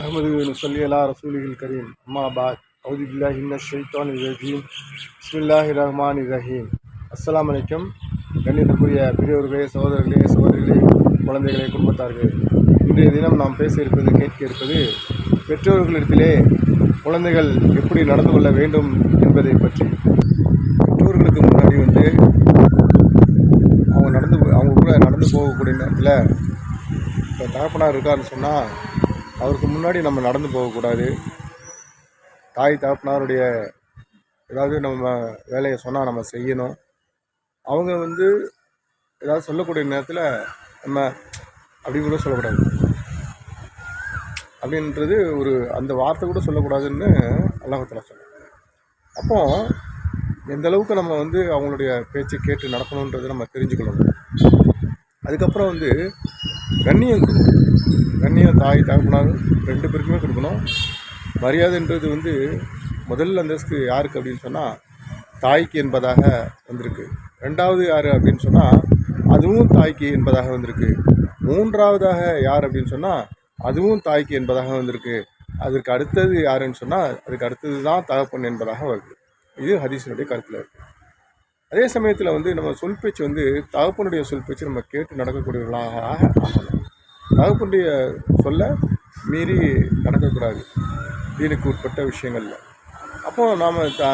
அஹமது சொல்லி அலா ரசூலிகள் கரீம் அம்மா பாத் அவுதில்லா ஹின்ன ஷெய்தான் ரஹீம் இஸ்மில்லாஹி ரஹ்மான் ரஹீம் அஸ்லாம் வலைக்கம் கண்ணியத்துக்குரிய பெரியவர்களே சகோதரர்களே சகோதரிகளே குழந்தைகளே குடும்பத்தார்கள். இன்றைய தினம் நாம் பேச இருப்பது கேட்க இருப்பது பெற்றோர்களிடத்திலே குழந்தைகள் எப்படி நடந்து கொள்ள வேண்டும் என்பதை பற்றி. பெற்றோர்களுக்கு முன்னாடி வந்து அவங்க நடந்து அவங்க கூட நடந்து போகக்கூடிய நேரத்தில் இப்போ தகப்பனார் இருக்காருன்னு சொன்னால் அவருக்கு முன்னாடி நம்ம நடந்து போகக்கூடாது. தாய் தகப்பனாருடைய ஏதாவது நம்ம வேலையை சொன்னால் நம்ம செய்யணும். அவங்க வந்து ஏதாவது சொல்லக்கூடிய நேரத்தில் நம்ம அப்படி கூட சொல்லக்கூடாது. அப்படின்றது ஒரு அந்த வார்த்தை கூட சொல்லக்கூடாதுன்னு அல்லாஹத்தில் சொல்ல அப்போ எந்த அளவுக்கு நம்ம வந்து அவங்களுடைய பேச்சை கேட்டு நடக்கணுன்றதை நம்ம தெரிஞ்சுக்கணும். அதுக்கப்புறம் வந்து கண்ணியம் கொடுக்கணும். கண்ணியம் தாய் தகப்பனார் ரெண்டு பேருக்குமே கொடுக்கணும். மரியாதைன்றது வந்து முதல் அந்தஸ்து யாருக்கு அப்படின்னு சொன்னால் தாய்க்கு என்பதாக வந்திருக்கு. ரெண்டாவது யார் அப்படின்னு சொன்னால் அதுவும் தாய்க்கு என்பதாக வந்திருக்கு. மூன்றாவதாக யார் அப்படின்னு சொன்னால் அதுவும் தாய்க்கு என்பதாக வந்திருக்கு. அதற்கு அடுத்தது யாருன்னு சொன்னால் அதுக்கு அடுத்தது தான் தகப்பன் என்பதாக வருது. இது ஹதீஸினுடைய கருத்தில் இருக்குது அதே சமயத்தில் வந்து நம்ம சொல் பேச்சு வந்து தகப்பனுடைய சொல் பேச்சு நம்ம கேட்டு நடக்கக்கூடியவர்களாக ஆகணும். தகப்பனுடைய சொல்ல மீறி நடக்கக்கூடாது. தீனுக்கு உட்பட்ட விஷயங்களில். அப்போது நாம் த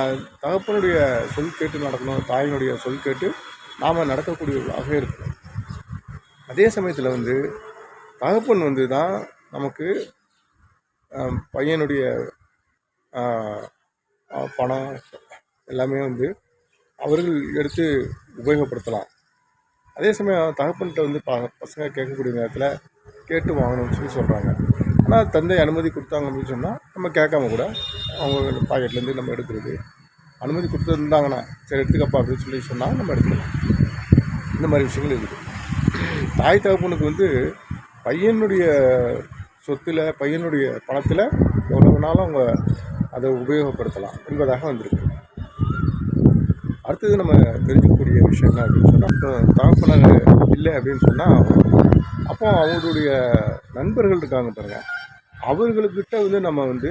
தகப்பனுடைய சொல் கேட்டு நடக்கணும் தாயினுடைய சொல் கேட்டு நாம் நடக்கக்கூடியவர்களாக இருக்கணும். அதே சமயத்தில் வந்து தகப்பன் வந்து தான் நமக்கு பையனுடைய பணம் எல்லாமே வந்து அவர்கள் எடுத்து உபயோகப்படுத்தலாம். அதே சமயம் தகப்பன்கிட்ட வந்து ப பசங்க கேட்கக்கூடிய நேரத்தில் கேட்டு வாங்கணும்னு சொல்லி சொல்கிறாங்க ஆனால் தந்தை அனுமதி கொடுத்தாங்க அப்படின்னு சொன்னால் நம்ம கேட்காம கூட அவங்க பாக்கெட்லேருந்து நம்ம எடுக்கிறது. அனுமதி கொடுத்துருந்தாங்கன்னா சரி எடுத்துக்கப்பா அப்படின்னு சொல்லி சொன்னால் நம்ம எடுத்துக்கலாம். இந்த மாதிரி விஷயங்கள் இருக்குது. தாய் தகப்பனுக்கு வந்து பையனுடைய சொத்தில் பையனுடைய பணத்தில் எவ்வளோ வேணாலும் அவங்க அதை உபயோகப்படுத்தலாம் என்பதாக வந்திருக்கு. அடுத்தது நம்ம தெரிஞ்சுக்கக்கூடிய விஷயம் என்ன அப்படின்னு சொன்னால் இப்போ தகப்பனர் இல்லை அப்படின்னு சொன்னால் அப்போ அவங்களுடைய நண்பர்கள் இருக்காங்க பாருங்கள் அவர்களுக்கிட்ட வந்து நம்ம வந்து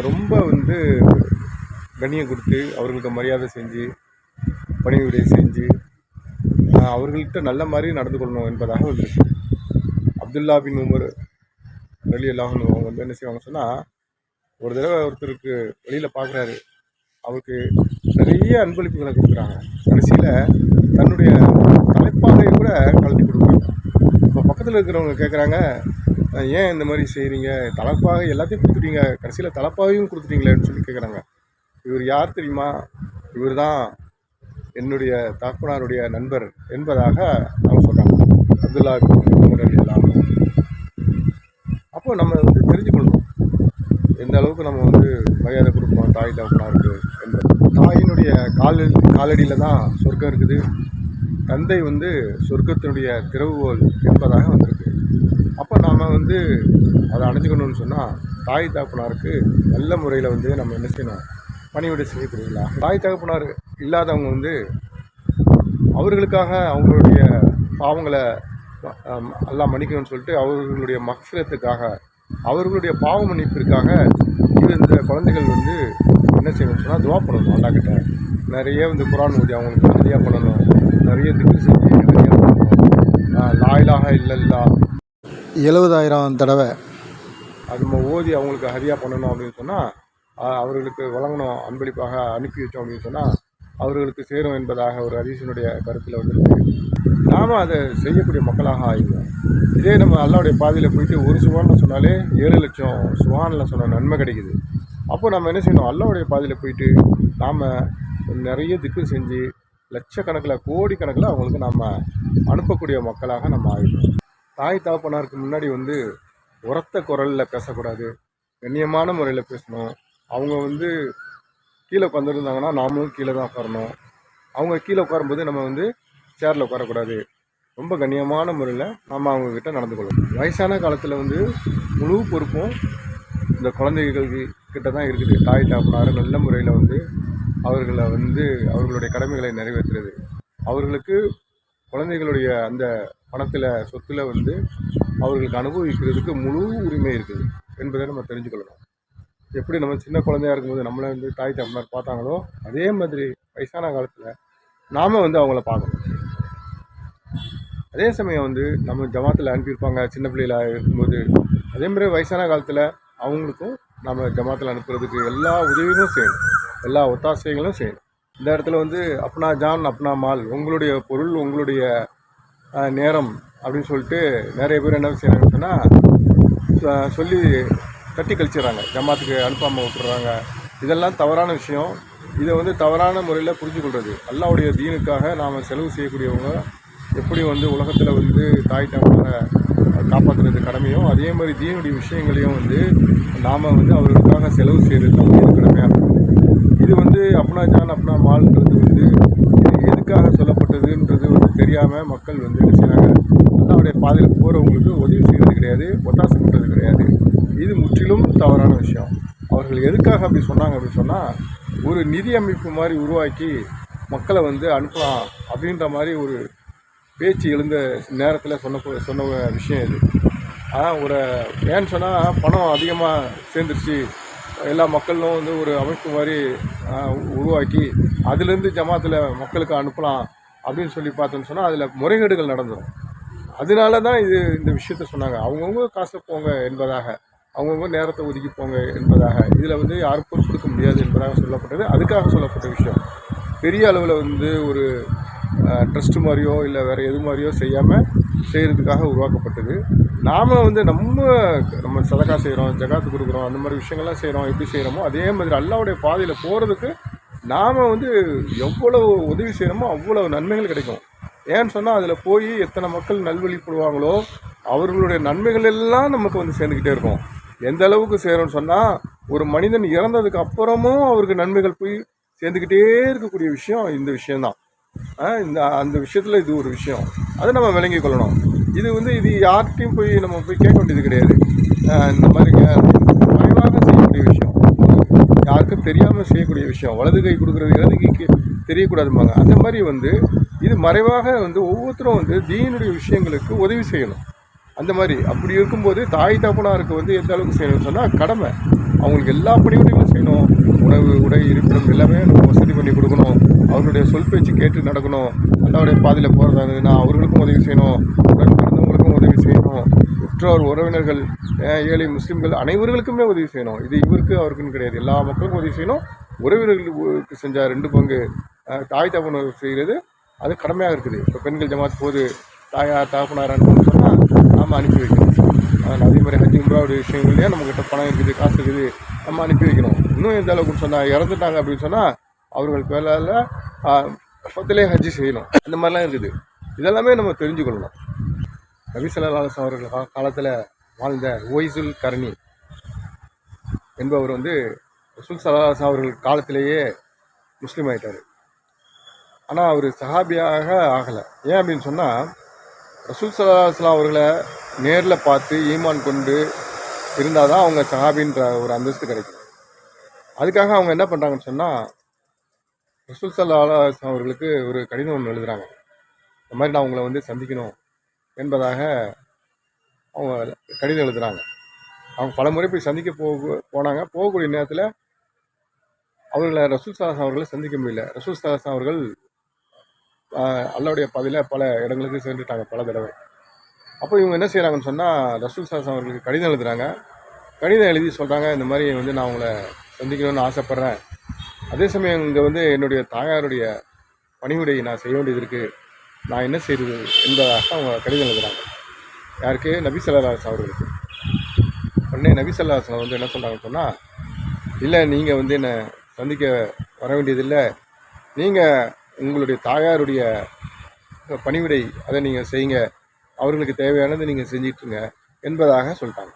ரொம்ப வந்து கண்ணியம் கொடுத்து அவர்களுக்கு மரியாதை செஞ்சு பணிவிடை செஞ்சு அவர்கள்ட்ட நல்ல மாதிரி நடந்து கொள்ளணும் என்பதாக வந்து அப்துல்லா பின் உமர் வெளி எல்லாம் அவங்க வந்து என்ன செய்வாங்க சொன்னால் ஒரு தடவை ஒருத்தருக்கு வெளியில் பார்க்குறாரு அவருக்கு நிறைய அன்பளிப்புகளை கொடுக்குறாங்க. கடைசியில் தன்னுடைய தலைப்பாகையை கூட கலந்து பக்கத்தில் இருக்கிறவங்க கேட்குறாங்க ஏன் இந்த மாதிரி செய்கிறீங்க தலப்பாக எல்லாத்தையும் கொடுத்துட்டீங்க. கடைசியில் தலைப்பாகையும் கொடுத்துட்டீங்களேன்னு சொல்லி கேட்குறாங்க இவர் யார் தெரியுமா? இவர் தான் என்னுடைய தாக்குனாருடைய நண்பர் என்பதாக அவங்க சொல்கிறாங்க அப்துல்லா இல்லாமல் அப்போ நம்ம வந்து தெரிஞ்சுக்கணும். எந்த அளவுக்கு நம்ம வந்து மரியாதை கொடுக்கணும் தாய் தகப்பனாருக்கு என்பது. தாயினுடைய கால் காலடியில் தான் சொர்க்கம் இருக்குது. தந்தை வந்து சொர்க்கத்தினுடைய திறவுகோல் என்பதாக வந்திருக்கு. அப்போ நாம் வந்து அதை அணிஞ்சுக்கணும்னு சொன்னால் தாய் தகப்பனாருக்கு நல்ல முறையில் வந்து நம்ம என்ன செய்யணும்? பணிவிடை செய்யக்கூடியலாம் தாய் தகப்பனார் இல்லாதவங்க வந்து அவர்களுக்காக அவங்களுடைய பாவங்களை எல்லாம் மன்னிக்கணும்னு சொல்லிட்டு அவர்களுடைய மக்சிரத்துக்காக அவர்களுடைய பாவ மன்னிப்பிற்காக இது இந்த குழந்தைகள் வந்து என்ன செய்யணும்னு சொன்னால் துவா பண்ணணும். அல்லா கிட்ட நிறைய வந்து குரான் ஊதி அவங்களுக்கு நிறையா பண்ணணும். நிறைய திக்கு செஞ்சு ஹதியா பண்ணணும் ஆஹ், லா இலாஹா இல்லல்லா எழுபதாயிரம் தடவை. அது நம்ம ஓதி அவங்களுக்கு ஹதியா பண்ணணும் அப்படின்னு சொன்னால் அவர்களுக்கு வழங்கணும் அன்பளிப்பாக அனுப்பி வச்சோம் அப்படின்னு சொன்னால் அவர்களுக்கு சேரும் என்பதாக ஒரு ஹதீஸினுடைய கருத்தில் வந்துருக்கு. நாம் அதை செய்யக்கூடிய மக்களாக ஆகிடுவோம். இதே நம்ம அல்லாவுடைய பாதையில் போயிட்டு ஒரு சுவானில் சொன்னாலே ஏழு லட்சம் சுவானில் சொன்ன நன்மை கிடைக்குது. அப்போ நம்ம என்ன செய்யணும்? அல்லாவுடைய பாதையில் போயிட்டு நாம் நிறைய திக்கு செஞ்சு லட்சக்கணக்கில் கோடிக்கணக்கில் அவங்களுக்கு நம்ம அனுப்பக்கூடிய மக்களாக நம்ம ஆகிடுவோம் தாய் தகப்பனாருக்கு முன்னாடி வந்து உரத்த குரலில் பேசக்கூடாது கண்ணியமான முறையில் பேசணும். அவங்க வந்து கீழே உட்காந்துருந்தாங்கன்னா நாமளும் கீழே தான் உட்காரணும். அவங்க கீழே உட்காரும்போது நம்ம வந்து சேரில் உட்காரக்கூடாது. ரொம்ப கண்ணியமான முறையில் நம்ம அவங்கக்கிட்ட நடந்து கொள்ளணும். வயசான காலத்தில் வந்து முழு பொறுப்பும் இந்த குழந்தைகள் கிட்ட தான் இருக்குது. தாய் தகப்பனார் நல்ல முறையில் வந்து அவர்களை வந்து அவர்களுடைய கடமைகளை நிறைவேற்றுறது. அவர்களுக்கு குழந்தைகளுடைய அந்த பணத்தில் சொத்தில் வந்து அவர்களுக்கு அனுபவிக்கிறதுக்கு முழு உரிமை இருக்குது என்பதை நம்ம தெரிஞ்சுக்கொள்ளணும். எப்படி நம்ம சின்ன குழந்தையா இருக்கும்போது நம்மளை வந்து தாய் தகப்பனார் பார்த்தாங்களோ அதே மாதிரி வயசான காலத்தில் நாம் வந்து அவங்கள பார்க்கணும். அதே சமயம் வந்து நம்ம ஜமாத்தில் அனுப்பியிருப்பாங்க சின்ன பிள்ளைகளா இருக்கும்போது. அதே மாதிரி வயசான காலத்தில் அவங்களுக்கும் நம்ம ஜமாத்தில் அனுப்புறதுக்கு எல்லா உதவியும் செய்யணும். எல்லா ஒத்தாசைகளும் செய்யணும். இந்த இடத்துல வந்து அப்னா ஜான் அப்னா மால் உங்களுடைய பொருள் உங்களுடைய நேரம் அப்படின்னு சொல்லிட்டு நிறைய பேர் என்ன செய்கிறாங்கன்னு சொன்னால் சொல்லி தட்டி கழிச்சிடுறாங்க ஜமாத்துக்கு அனுப்பாமல் விட்டுறாங்க. இதெல்லாம் தவறான விஷயம். இதை வந்து தவறான முறையில் புரிஞ்சு கொள்வது அல்லாவுடைய தீனுக்காக நாம் செலவு செய்யக்கூடியவங்க எப்படி வந்து உலகத்தில் வந்து தாய் தகவலை காப்பாற்றுறது கடமையோ அதே மாதிரி தீனுடைய விஷயங்களையும் வந்து நாம் வந்து அவர்களுக்காக செலவு செய்கிறது நம்முடைய கடமையாக இது வந்து அப்னா ஜான் அப்னா மால்ன்றது வந்து எதுக்காக சொல்லப்பட்டதுன்றது வந்து தெரியாமல் மக்கள் வந்து என்ன செய்கிறாங்க அல்லாவுடைய பாதையில் போகிறவங்களுக்கு உதவி செய்கிறது கிடையாது ஒத்தாசை பண்ணுறது கிடையாது. இது முற்றிலும் தவறான விஷயம். அவர்கள் எதுக்காக அப்படி சொன்னாங்க அப்படின்னு சொன்னால் ஒரு நிதி அமைப்பு மாதிரி உருவாக்கி மக்களை வந்து அனுப்பலாம் அப்படின்ற மாதிரி ஒரு பேச்சு எழுந்த நேரத்தில் சொன்ன சொன்ன விஷயம் இது. ஆனால் ஒரு ஏன்னு சொன்னால் பணம் அதிகமாக சேர்ந்துருச்சு எல்லா மக்களும் வந்து ஒரு அமைப்பு மாதிரி உருவாக்கி அதுலேருந்து ஜமாத்தில் மக்களுக்கு அனுப்பலாம் அப்படின்னு சொல்லி பார்த்தோன்னு சொன்னால் அதில் முறைகேடுகள் நடந்துடும் அதனால தான் இது இந்த விஷயத்த சொன்னாங்க. அவங்கவுங்க காசை போங்க என்பதாக அவங்கவுங்க நேரத்தை ஒதுக்கி போங்க என்பதாக இதில் வந்து யாரும் கொடுக்க முடியாது என்பதாக சொல்லப்பட்டது. அதுக்காக சொல்லப்பட்ட விஷயம். பெரிய அளவில் வந்து ஒரு ட்ரஸ்ட் மாதிரியோ இல்லை வேறு எது மாதிரியோ செய்யாமல் செய்கிறதுக்காக உருவாக்கப்பட்டது. நாம் வந்து நம்ம நம்ம சதக்கா செய்கிறோம் ஜகாத்து கொடுக்குறோம் அந்த மாதிரி விஷயங்கள்லாம் செய்கிறோம் எப்படி செய்கிறோமோ அதே மாதிரி அல்லாவுடைய பாதையில் போகிறதுக்கு நாம் வந்து எவ்வளவு உதவி செய்கிறோமோ அவ்வளவு நன்மைகள் கிடைக்கும். ஏன்னு சொன்னால் அதில் போய் எத்தனை மக்கள் நல்வழிப்படுவாங்களோ அவர்களுடைய நன்மைகள் எல்லாம் நமக்கு வந்து சேர்ந்துக்கிட்டே இருக்கும். எந்த அளவுக்கு செய்கிறோம்னு சொன்னால் ஒரு மனிதன் இறந்ததுக்கு அப்புறமும் அவருக்கு நன்மைகள் போய் சேர்ந்துக்கிட்டே இருக்கக்கூடிய விஷயம் இந்த விஷயந்தான் இந்த அந்த விஷயத்தில் இது ஒரு விஷயம். அதை நம்ம விளங்கி கொள்ளணும். இது வந்து இது யார்கிட்டையும் போய் நம்ம போய் கேட்க வேண்டியது கிடையாது. இந்த மாதிரி மறைவாக செய்யக்கூடிய விஷயம். யாருக்கும் தெரியாமல் செய்யக்கூடிய விஷயம். வலது கை கொடுக்குறது இடது கைக்கு தெரியக்கூடாதும்பாங்க. அந்த மாதிரி வந்து இது மறைவாக வந்து ஒவ்வொருத்தரும் வந்து தீனுடைய விஷயங்களுக்கு உதவி செய்யணும். அந்த மாதிரி அப்படி இருக்கும்போது தாய் தகப்பனாருக்கு வந்து எந்த அளவுக்கு செய்யணும்னு சொன்னால் கடமை. அவங்களுக்கு எல்லா பணிவிடைகளும் செய்யணும். உணவு உடை இருப்பிடம் எல்லாமே நம்ம வசதி பண்ணி கொடுக்கணும். அவர்களுடைய சொல் பேச்சு கேட்டு நடக்கணும். அண்ணாவுடைய பாதையில் போகிறதா இருந்ததுன்னா அவர்களுக்கும் உதவி செய்யணும். உடன் பிறந்தவங்களுக்கும் உதவி செய்யணும். உற்றோர் உறவினர்கள் ஏழை முஸ்லீம்கள் அனைவர்களுக்குமே உதவி செய்யணும். இது இவருக்கு அவருக்குன்னு கிடையாது. எல்லா மக்களுக்கும் உதவி செய்யணும். உறவினர்களுக்கு செஞ்ச ரெண்டு பங்கு தாய் தகவல் செய்கிறது அது கடமையாக இருக்குது. இப்போ பெண்கள் ஜமாத் போது தாயார் தகப்பனார் அனுப்பணும்னு சொன்னால் நாம் அனுப்பி வைக்கணும். அதே மாதிரி ஹஜ் உம்ராவுடைய விஷயங்கள்லேயே நம்மக்கிட்ட பணம் இருக்குது காசு இருக்குது. நம்ம அனுப்பி வைக்கணும். இன்னும் எந்த அளவுக்குன்னு சொன்னால் இறந்துட்டாங்க அப்படின்னு சொன்னால் அவர்கள் பேரில் பத்திலே ஹஜ்ஜி செய்யணும். அந்த மாதிரிலாம் இருக்குது. இதெல்லாமே நம்ம தெரிஞ்சுக்கொள்ளணும். நபி அவர்கள் காலத்தில் வாழ்ந்த ஒய்சுல் கரணி என்பவர் வந்து ரசூல் சலாஸ் அவர்கள் காலத்திலேயே முஸ்லீம் ஆயிட்டார். ஆனால் அவர் சஹாபியாக ஆகலை. ஏன் அப்படின்னு சொன்னால் ரசூல் சல்லல்லாஹு அவர்களை நேரில் பார்த்து ஈமான் கொண்டு இருந்தால் தான் அவங்க சஹாபின்ற ஒரு அந்தஸ்து கிடைக்கும். அதுக்காக அவங்க என்ன பண்ணுறாங்கன்னு சொன்னால் ரசூல் சல்லா அவர்களுக்கு ஒரு கடிதம் ஒன்று எழுதுறாங்க. இந்த மாதிரி நான் உங்களை வந்து சந்திக்கணும் என்பதாக அவங்க கடிதம் எழுதுறாங்க. அவங்க பல முறை போய் சந்திக்க போக போனாங்க. போகக்கூடிய நேரத்தில் அவர்களை ரசூல் சலாஸ் அவர்களை சந்திக்க முடியல. ரசூல் சலாஸ் அவர்கள் அல்லாவுடைய பதில பல இடங்களுக்கு சென்றுட்டாங்க பல தடவை. அப்போ இவங்க என்ன செய்கிறாங்கன்னு சொன்னால் ரசூல் சாஸ் அவர்களுக்கு கடிதம் எழுதுகிறாங்க கடிதம் எழுதி சொல்கிறாங்க இந்த மாதிரி வந்து நான் உங்களை சந்திக்கணும்னு ஆசைப்பட்றேன். அதே சமயம் இங்கே வந்து என்னுடைய தாயாருடைய பணிவிடையை நான் செய்ய வேண்டியது இருக்குது நான் என்ன செய்கிறது என்பதாக அவங்க கடிதம் எழுதுகிறாங்க யாருக்கு? நபி சல்லாஸ் அவர்களுக்கு. உடனே நபி சல்லாஸ்லாம் வந்து என்ன சொல்கிறாங்கன்னு சொன்னால் இல்லை நீங்கள் வந்து என்னை சந்திக்க வர வேண்டியதில்லை நீங்கள் உங்களுடைய தாயாருடைய பணிவிடை அதை நீங்கள் செய்யுங்க. அவர்களுக்கு தேவையானதை நீங்கள் செஞ்சிட்ருங்க என்பதாக சொல்லிட்டாங்க.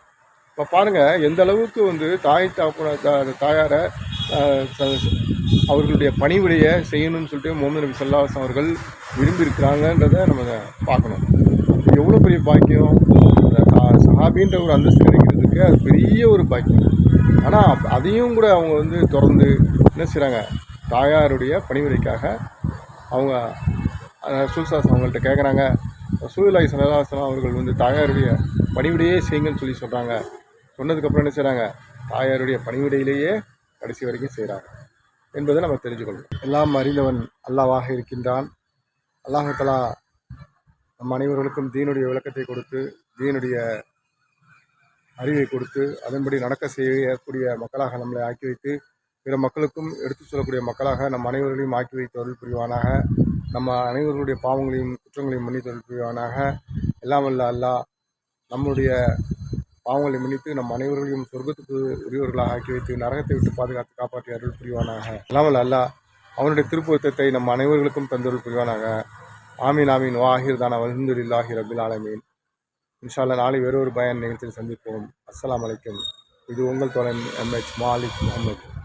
இப்போ பாருங்கள் எந்த அளவுக்கு வந்து தாய் தாப்பன தா- தாயாரை அவர்களுடைய பணிவிடையை செய்யணும்னு சொல்லிட்டு முகமது நபி சல்லாஸ் அவர்கள் விரும்பியிருக்கிறாங்கன்றதை நம்ம பார்க்கணும். எவ்வளோ பெரிய பாக்கியம்? அந்த சஹாபின்ற ஒரு அந்தஸ்து கிடைக்கிறதுக்கு அது பெரிய ஒரு பாக்கியம். ஆனால் அதையும் கூட அவங்க வந்து தொடர்ந்து என்ன செய்கிறாங்க தாயாருடைய பணிவிடைக்காக அவங்க சுல்சாஸ் அவங்கள்ட்ட கேட்குறாங்க ரசூலாய் சல்லாஸ்லாம் அவர்கள் வந்து தாயாருடைய பணிவிடையே செய்யுங்கன்னு சொல்லி சொல்கிறாங்க சொன்னதுக்கப்புறம் என்ன செய்கிறாங்க தாயாருடைய பணிவிடையிலேயே கடைசி வரைக்கும் செய்கிறாங்க என்பதை நம்ம தெரிஞ்சுக்கொள்ளும் எல்லாம் அறிந்தவன் அல்லாவாக இருக்கின்றான். அல்லாஹலா நம் அனைவர்களுக்கும் தீனுடைய விளக்கத்தை கொடுத்து தீனுடைய அறிவை கொடுத்து அதன்படி நடக்க செய்யக்கூடிய மக்களாக நம்மளை ஆக்கி வைத்து பிற மக்களுக்கும் எடுத்துச் சொல்லக்கூடிய மக்களாக நம் அனைவர்களையும் ஆக்கி வைத்து அருள் புரிவானாக. நம்ம அனைவர்களுடைய பாவங்களையும் குற்றங்களையும் மன்னித்து அருள் புரிவானாக. எல்லாம் அல்ல அல்லாஹ் நம்முடைய பாவங்களை மன்னித்து நம் அனைவர்களையும் சொர்க்கத்துக்கு உரியவர்களாக ஆக்கி வைத்து நரகத்தை விட்டு பாதுகாத்து காப்பாற்றி அருள் புரிவானாக. எல்லாம் அல்லா அல்லாஹ் அவனுடைய திருப்பொருத்தத்தை நம் அனைவர்களுக்கும் தந்தருள் புரிவானாக. ஆமீன் ஆமீன். வாஹிர் தானா வல்ஹம்துலில்லாஹி ரபில் ஆலமீன். இன்ஷால்லா நாளை வேறொரு பயன் நிகழ்ச்சியில் சந்திப்போம். அஸ்லாம் அலைக்கும். இது உங்கள் தோழன் எம்ஹெச் மாலிக் முகமது.